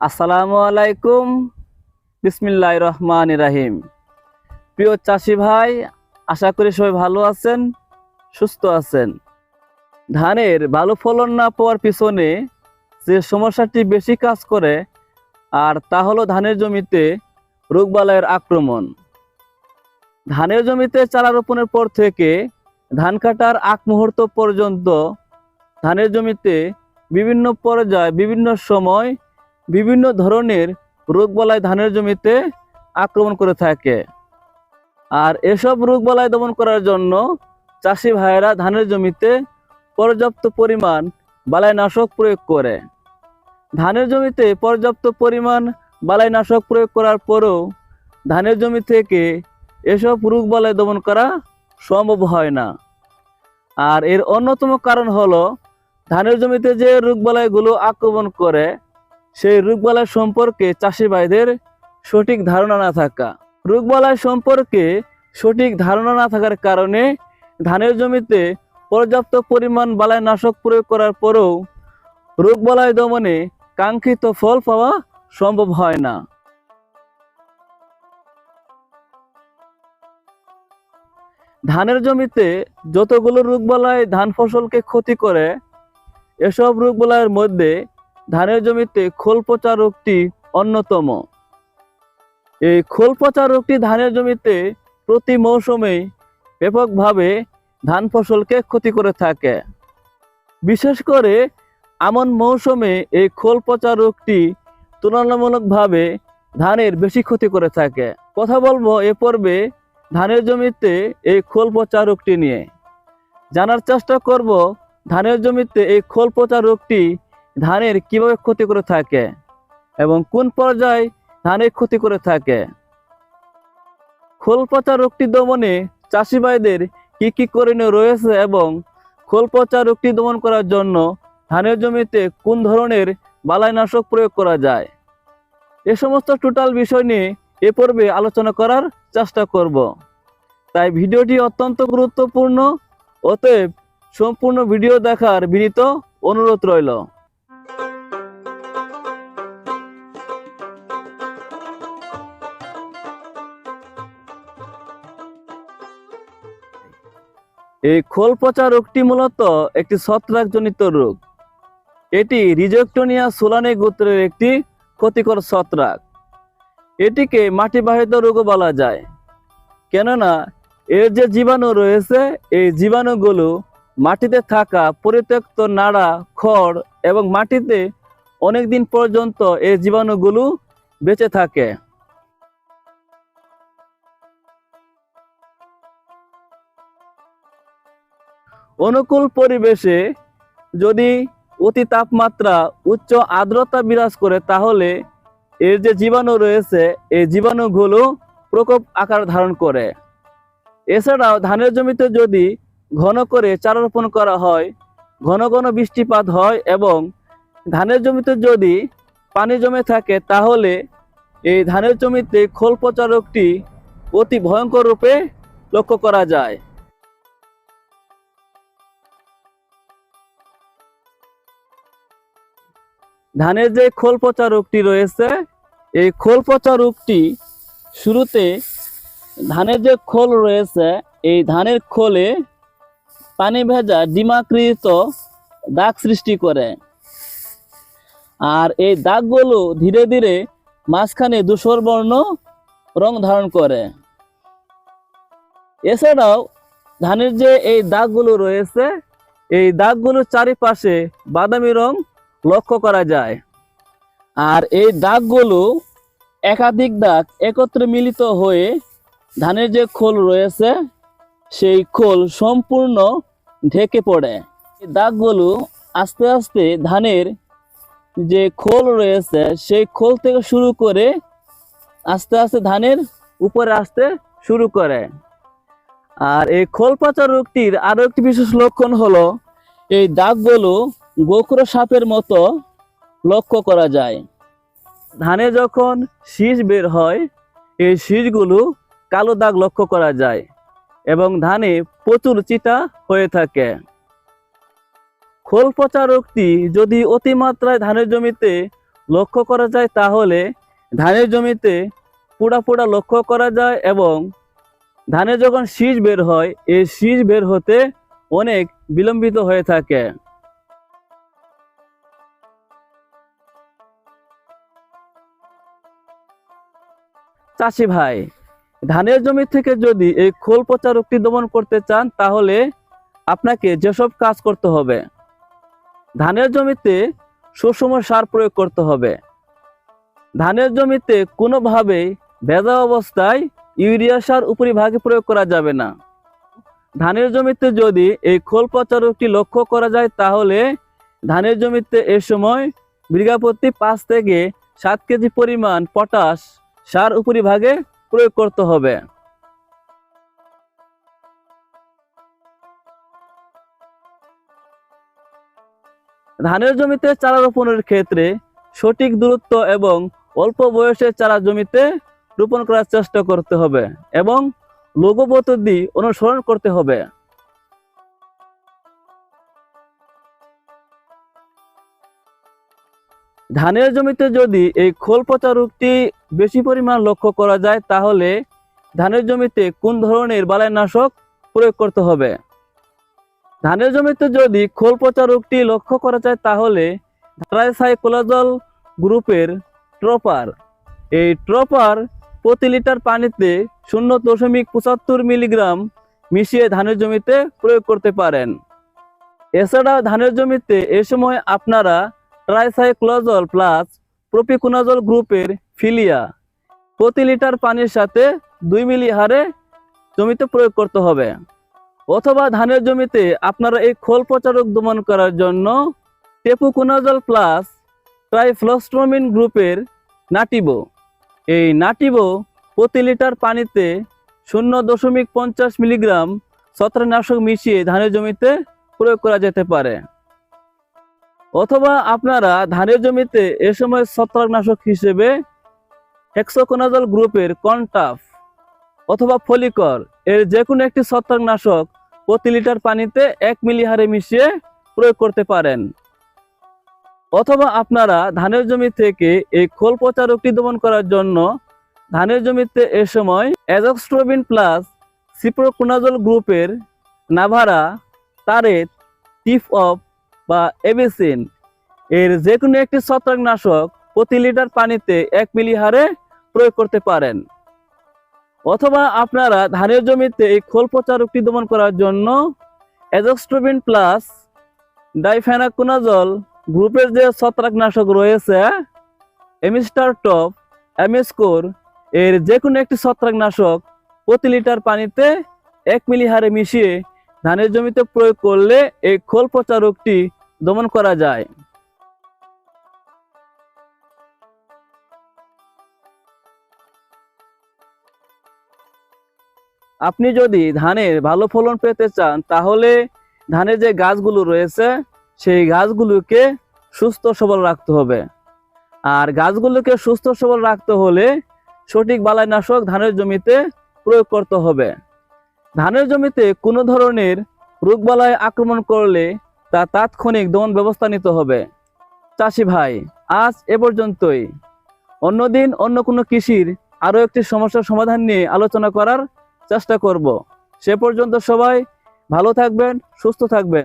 আসসালামু আলাইকুম। বিসমিল্লাহ রহমান রাহিম। প্রিয় চাষি ভাই, আশা করি সবাই ভালো আছেন, সুস্থ আছেন। ধানের ভালো ফলন না পাওয়ার পিছনে যে সমস্যাটি বেশি কাজ করে, আর তা হলো ধানের জমিতে রোগবালাইয়ের আক্রমণ। ধানের জমিতে চারা রোপণের পর থেকে ধান কাটার আগ মুহূর্ত পর্যন্ত ধানের জমিতে বিভিন্ন পর্যায়ে, বিভিন্ন সময় বিভিন্ন ধরনের রোগবালাই ধানের জমিতে আক্রমণ করে থাকে। আর এসব রোগবালাই দমন করার জন্য চাষি ভাইয়েরা ধানের জমিতে পর্যাপ্ত পরিমাণ বালাইনাশক প্রয়োগ করে। ধানের জমিতে পর্যাপ্ত পরিমাণ বালাইনাশক প্রয়োগ করার পরেও ধানের জমি থেকে এসব রোগবালাই দমন করা সম্ভব হয় না। আর এর অন্যতম কারণ হলো, ধানের জমিতে যে রোগবালাইগুলো আক্রমণ করে সেই রোগবালাই সম্পর্কে চাষি ভাইদের সঠিক ধারণা না থাকা। রোগবালাই সম্পর্কে সঠিক ধারণা না থাকার কারণে ধানের জমিতে পর্যাপ্ত পরিমাণ বালাইনাশক প্রয়োগ করার পরেও রোগবালাই দমনে কাঙ্ক্ষিত ফল পাওয়া সম্ভব হয় না। ধানের জমিতে যতগুলো রোগবালাই ধান ফসলকে ক্ষতি করে, এসব রোগবালাইয়ের মধ্যে ধানের জমিতে খোল পচা রোগটি অন্যতম। এই খোল পচা রোগটি ধানের জমিতে প্রতি মৌসুমে ব্যাপকভাবে ধান ফসলকে ক্ষতি করে থাকে। বিশেষ করে এমন মৌসুমে এই খোল পচা রোগটি তুলনামূলকভাবে ধানের বেশি ক্ষতি করে থাকে। কথা বলব এ পর্বে ধানের জমিতে এই খোল পচা রোগটি নিয়ে। জানার চেষ্টা করব ধানের জমিতে এই খোল পচা রোগটি ধানের কীভাবে ক্ষতি করে থাকে এবং কোন পর্যায়ে ধানের ক্ষতি করে থাকে? খোল পচা রোগটি দমনে চাষি ভাইদের কি কি করণীয় রয়েছে এবং খোল পচা রোগটি দমন করার জন্য ধানের জমিতে কোন ধরনের বালাইনাশক প্রয়োগ করা যায়? এ সমস্ত টোটাল বিষয় নিয়ে এ পর্বে আলোচনা করার চেষ্টা করব। তাই ভিডিওটি অত্যন্ত গুরুত্বপূর্ণ, অতএব সম্পূর্ণ ভিডিও দেখার বিনীত অনুরোধ রইল। এই খোল পচা রোগটি মূলত একটি ছত্রাকজনিত রোগ। এটি রিজেক্টোনিয়া সোলানি গোত্রের একটি ক্ষতিকর ছত্রাক। এটিকে মাটিবাহিত রোগও বলা যায়। কেননা, এর যে জীবাণু রয়েছে, এই জীবাণুগুলো মাটিতে থাকা পরিত্যক্ত নাড়া, খড় এবং মাটিতে অনেক দিন পর্যন্ত এই জীবাণুগুলো বেঁচে থাকে। অনুকূল পরিবেশে যদি অতি তাপমাত্রা, উচ্চ আর্দ্রতা বিরাজ করে, তাহলে এর যে জীবাণু রয়েছে, এই জীবাণুগুলো প্রকোপ আকার ধারণ করে। এছাড়াও ধানের জমিতে যদি ঘন করে চারা রোপণ করা হয়, ঘন ঘন বৃষ্টিপাত হয় এবং ধানের জমিতে যদি পানি জমে থাকে, তাহলে এই ধানের জমিতে খোল পচা রোগটি অতি ভয়ঙ্কর রূপে লক্ষ্য করা যায়। ধানের যে খোল পচা রোগটি রয়েছে, এই খোল পচা রোগটি শুরুতে ধানের যে খোল রয়েছে, এই ধানের খোলে পানি ভেজা ডিমাকৃত দাগ সৃষ্টি করে। আর এই দাগগুলো ধীরে ধীরে মাঝখানে ধূসর বর্ণ রং ধারণ করে। এছাড়াও ধানের যে এই দাগগুলো রয়েছে, এই দাগগুলোর চারিপাশে বাদামি রং লক্ষ্য করা যায়। আর এই দাগগুলো একাধিক দাগ একত্রে মিলিত হয়ে ধানের যে খোল রয়েছে, সেই খোল সম্পূর্ণ ঢেকে পড়ে। এই দাগগুলো আস্তে আস্তে ধানের যে খোল রয়েছে, সেই খোল থেকে শুরু করে আস্তে আস্তে ধানের উপরে আসতে শুরু করে। আর এই খোল পচা রোগটির আরও একটি বিশেষ লক্ষণ হলো, এই দাগগুলো গোখরো সাপের মতো লক্ষ্য করা যায়। ধানে যখন শীষ বের হয়, এই শীষগুলো কালো দাগ লক্ষ্য করা যায় এবং ধানে প্রচুর চিটা হয়ে থাকে। খোল পচা রোগটি যদি অতিমাত্রায় ধানের জমিতে লক্ষ্য করা যায়, তাহলে ধানের জমিতে পোড়া পোড়া লক্ষ্য করা যায় এবং ধানে যখন শীষ বের হয়, এই শীষ বের হতে অনেক বিলম্বিত হয়ে থাকে। চাষি ভাই, ধানের জমি থেকে যদি এই খোল পচা রোগটি দমন করতে চান, তাহলে আপনাকে যেসব কাজ করতে হবে, ধানের জমিতে সুষম সার প্রয়োগ করতে হবে। ধানের জমিতে কোনোভাবেই ভেজা অবস্থায় ইউরিয়া সার উপরিভাগে প্রয়োগ করা যাবে না। ধানের জমিতে যদি এই খোল পচা রোগটি লক্ষ্য করা যায়, তাহলে ধানের জমিতে এ সময় বিঘা প্রতি পাঁচ থেকে সাত কেজি পরিমাণ পটাশ সার উপরিভাগে প্রয়োগ করতে হবে। ধানের জমিতে চারা রোপণের ক্ষেত্রে সঠিক দূরত্ব এবং অল্প বয়সে চারা জমিতে রোপণ করার চেষ্টা করতে হবে এবং লঘু পদ্ধতি অনুসরণ করতে হবে। ধানের জমিতে যদি এই খোল পচা রোগটি বেশি পরিমাণ লক্ষ্য করা যায়, তাহলে ধানের জমিতে কোন ধরনের বালাইনাশক প্রয়োগ করতে হবে? ধানের জমিতে যদি খোল পচা রোগটি লক্ষ্য করা যায়, তাহলে ট্রাইসাইক্লোজল গ্রুপের ট্রপার। এই ট্রপার প্রতি লিটার পানিতে শূন্য দশমিক পঁচাত্তর মিলিগ্রাম মিশিয়ে ধানের জমিতে প্রয়োগ করতে পারেন। এছাড়া ধানের জমিতে এ সময় আপনারা ট্রাইসাইক্লোজল প্লাস প্রপিকুনাজল গ্রুপের ফিলিয়া। প্রতি লিটার পানির সাথে দুই মিলি হারে জমিতে প্রয়োগ করতে হবে। অথবা ধানের জমিতে আপনারা এই খোল পচা রোগ দমন করার জন্য টেপুকুনাজল প্লাস ট্রাইফ্লস্ট্রোমিন গ্রুপের নাটিবো। এই নাটিবো প্রতি লিটার পানিতে শূন্য দশমিক পঞ্চাশ মিলিগ্রাম ছত্রনাশক মিশিয়ে ধানের জমিতে প্রয়োগ করা যেতে পারে। অথবা আপনারা ধানের জমিতে এ সময় ছত্রাকনাশক হিসেবে হেক্সোকোনাজল গ্রুপের কনটাফ অথবা ফলিকর এর যে কোনো একটি ছত্রাকনাশক প্রতি লিটার পানিতে এক মিলি হারে মিশিয়ে প্রয়োগ করতে পারেন। অথবা আপনারা ধানের জমি থেকে এই খোল পচা রোগটি দমন করার জন্য ধানের জমিতে এ সময় অ্যাজক্সট্রোবিন প্লাস সিপ্রোকোনাজল গ্রুপের নাভারা তারেত টিফ অফ বা এবিসিন। এর যে কোনো একটি ছত্রাকনাশক প্রতি লিটার পানিতে এক মিলি হারে প্রয়োগ করতে পারেন। অথবা আপনারা ধানের জমিতে এই খোল পচা রোগটি দমন করার জন্য অ্যাজক্সট্রোবিন প্লাস ডাইফেনাকুনাজল গ্রুপের যে ছত্রাকনাশক রয়েছে এমিস্টার টপ এমএসকোর এর যে কোনো একটি ছত্রাকনাশক প্রতি লিটার পানিতে এক মিলি হারে মিশিয়ে ধানের জমিতে প্রয়োগ করলে এই খোল পচা রোগটি দমন করা যায়। আপনি যদি ধানের ভালো ফলন পেতে চান, তাহলে ধানের যে গাছগুলো রয়েছে, সেই গাছগুলোকে সুস্থ সবল রাখতে হবে। আর গাছগুলোকে সুস্থ সবল রাখতে হলে সঠিক বালাইনাশক ধানের জমিতে প্রয়োগ করতে হবে। ধানের জমিতে কোনো ধরনের রোগবালাই আক্রমণ করলে তা তাৎক্ষণিক দমন ব্যবস্থা নিতে হবে। চাষি ভাই, আজ এ পর্যন্তই। অন্যদিন অন্য কোনো কৃষির আরও একটি সমস্যার সমাধান নিয়ে আলোচনা করার চেষ্টা করব। সে পর্যন্ত সবাই ভালো থাকবেন, সুস্থ থাকবেন।